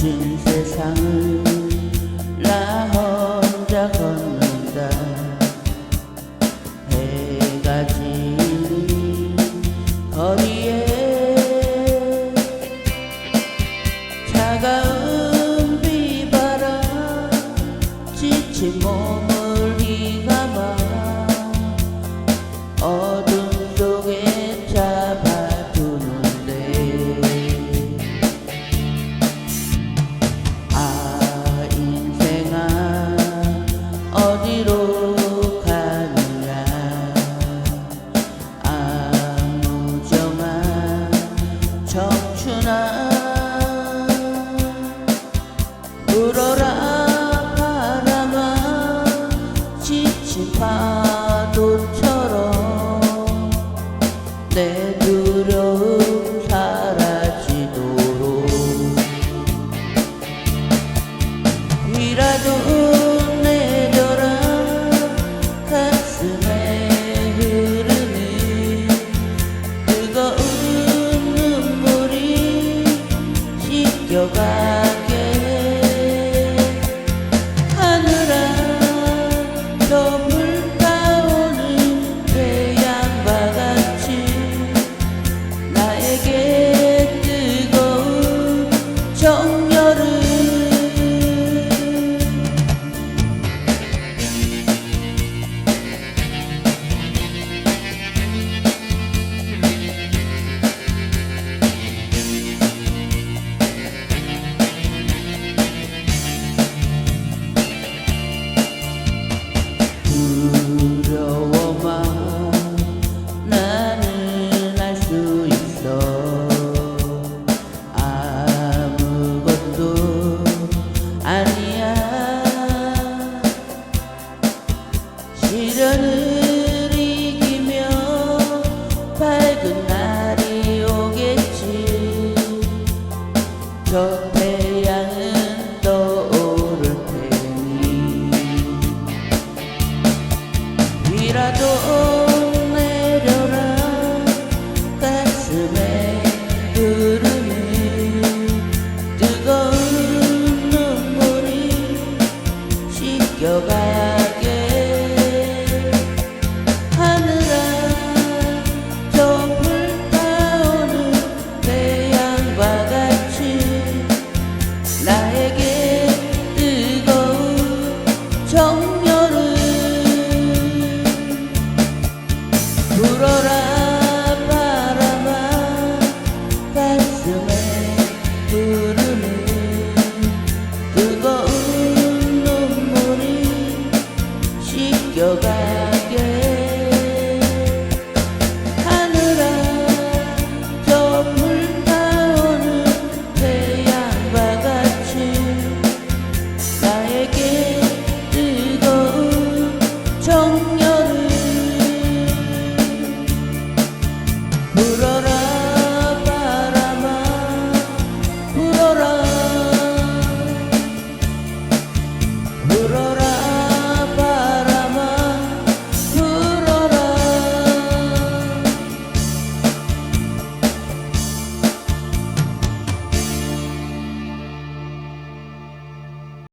거친 세상을 나 혼자 걷는다. 해가 지는 거리에 차가운 비바람 지친 몸을 비라도 내려라. 가슴에 흐르는 뜨거운 눈물이 씻겨가게. 하늘아 저 불타오는 태양과 같이 나에게 뜨거운 정열을 씻 Murat